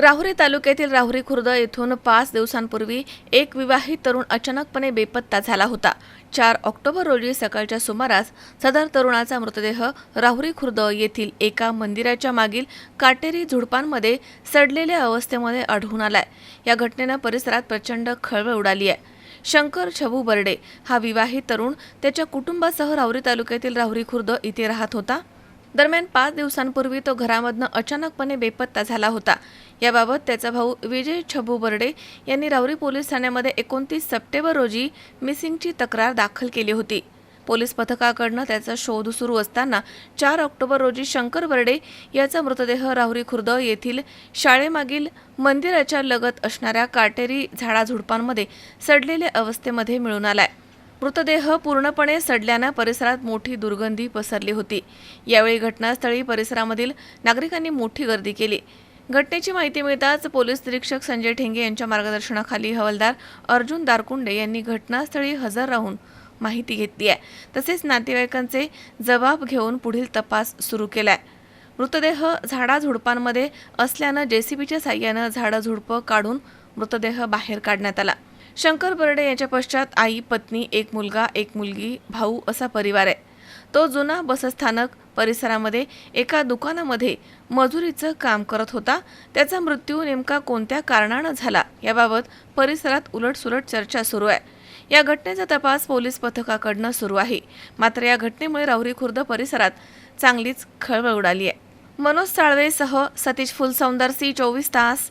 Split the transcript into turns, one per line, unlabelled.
राहुरी तालुक्यातील राहुरी खुर्द येथून पाच दिवसांपूर्वी एक विवाहित तरुण अचानकपणे बेपत्ता झाला होता. चार ऑक्टोबर रोजी सकाळच्या सुमारास सदर तरुणाचा मृतदेह राहुरी खुर्द येथील एका मंदिराच्या मागील काटेरी झुडपांमध्ये सडलेल्या अवस्थेमध्ये आढळून आलाय. या घटनेनं परिसरात प्रचंड खळबळ उडाली आहे. शंकर छबू बर्डे हा विवाहित तरुण त्याच्या कुटुंबासह राहुरी तालुक्यातील राहुरी खुर्द इथे राहत होता. दरम्यान पाच दिवसांपूर्वी तो घरामधनं अचानकपणे बेपत्ता झाला होता. याबाबत त्याचा भाऊ विजय छबू बर्डे यांनी राहुरी पोलीस ठाण्यामध्ये एकोणतीस सप्टेंबर रोजी मिसिंगची तक्रार दाखल केली होती. पोलीस पथकाकडनं त्याचा शोध सुरू असताना चार ऑक्टोबर रोजी शंकर बर्डे याचा मृतदेह राहुरी खुर्द येथील शाळेमागील मंदिराच्या लगत असणाऱ्या काटेरी झाडाझुडपांमध्ये सडलेल्या अवस्थेमध्ये मिळून आलाय. मृतदेह पूर्णपणे सडल्यानं परिसरात मोठी दुर्गंधी पसरली होती. यावेळी घटनास्थळी परिसरामधील नागरिकांनी मोठी गर्दी केली. घटनेची माहिती मिळताच पोलीस निरीक्षक संजय ठेंगे यांच्या मार्गदर्शनाखाली हवालदार अर्जुन दारकुंडे यांनी घटनास्थळी हजर राहून माहिती घेतली आहे. तसेच नातेवाईकांचे जबाब घेऊन पुढील तपास सुरू केला आहे मृतदेह झाडाझुडपांमध्ये असल्यानं जेसीबीच्या साह्यानं झाडं काढून मृतदेह बाहेर काढण्यात आला. शंकर बर्डे यांच्या पश्चात आई पत्नी एक मुलगा एक मुलगी भाऊ असा परिवार आहे. तो जुना बसस्थानक परिसरामध्ये एका दुकानामध्ये मजुरीचं काम करत होता. त्याचा मृत्यू नेमका कोणत्या कारणानं झाला याबाबत परिसरात उलटसुलट चर्चा सुरू आहे. या घटनेचा तपास पोलीस पथकाकडनं सुरू आहे. मात्र या घटनेमुळे राहुरी खुर्द परिसरात चांगलीच खळबळ उडाली आहे. मनोज साळवेसह सतीश फुलसौंदरसी चोवीस तास.